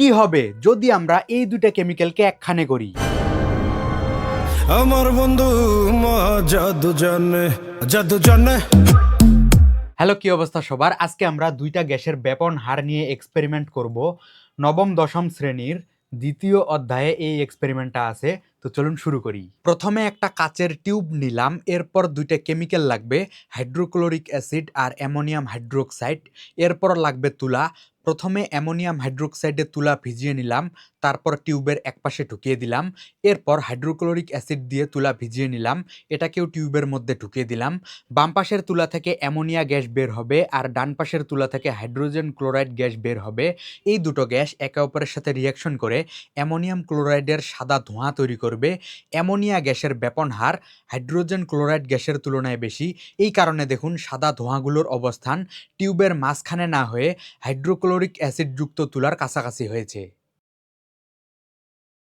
কি হবে যদি আমরা এই দুইটা কেমিক্যালকে একখানে করি? আমার বন্ধু জাদু জানে জাদু জানে হ্যালো কি অবস্থা সবার? আজকে আমরা দুইটা গ্যাসের ব্যাপন হার নিয়ে এক্সপেরিমেন্ট করব। নবম দশম শ্রেণির দ্বিতীয় অধ্যায়ে এই এক্সপেরিমেন্টটা আছে। তো চলুন শুরু করি। প্রথমে একটা কাচের টিউব নিলাম এরপর দুইটা কেমিক্যাল লাগবে হাইড্রোক্লোরিক অ্যাসিড আর অ্যামোনিয়াম হাইড্রোক্সাইড এরপর লাগবে তুলা। প্রথমে অ্যামোনিয়াম হাইড্রোক্সাইডে তুলা ভিজিয়ে নিলাম, তারপর টিউবের একপাশে ঢুকিয়ে দিলাম, এরপর হাইড্রোক্লোরিক অ্যাসিড দিয়ে তুলা ভিজিয়ে নিলাম, এটাকেও টিউবের মধ্যে ঢুকিয়ে দিলাম। বাম পাশের তুলা থেকে অ্যামোনিয়া গ্যাস বের হবে আর ডান পাশের তুলা থেকে হাইড্রোজেন ক্লোরাইড গ্যাস বের হবে। এই দুটো গ্যাস একে অপরের সাথে রিয়াকশন করে অ্যামোনিয়াম ক্লোরাইডের সাদা ধোঁয়া তৈরি করবে। অ্যামোনিয়া গ্যাসের ব্যাপন হার হাইড্রোজেন ক্লোরাইড গ্যাসের তুলনায় বেশি। এই কারণে দেখুন সাদা ধোঁয়াগুলোর অবস্থান। টিউবের মাঝখানে না হয়ে হাইড্রোক্লোরিক অ্যাসিডযুক্ত তুলার কাছাকাছি হয়েছে।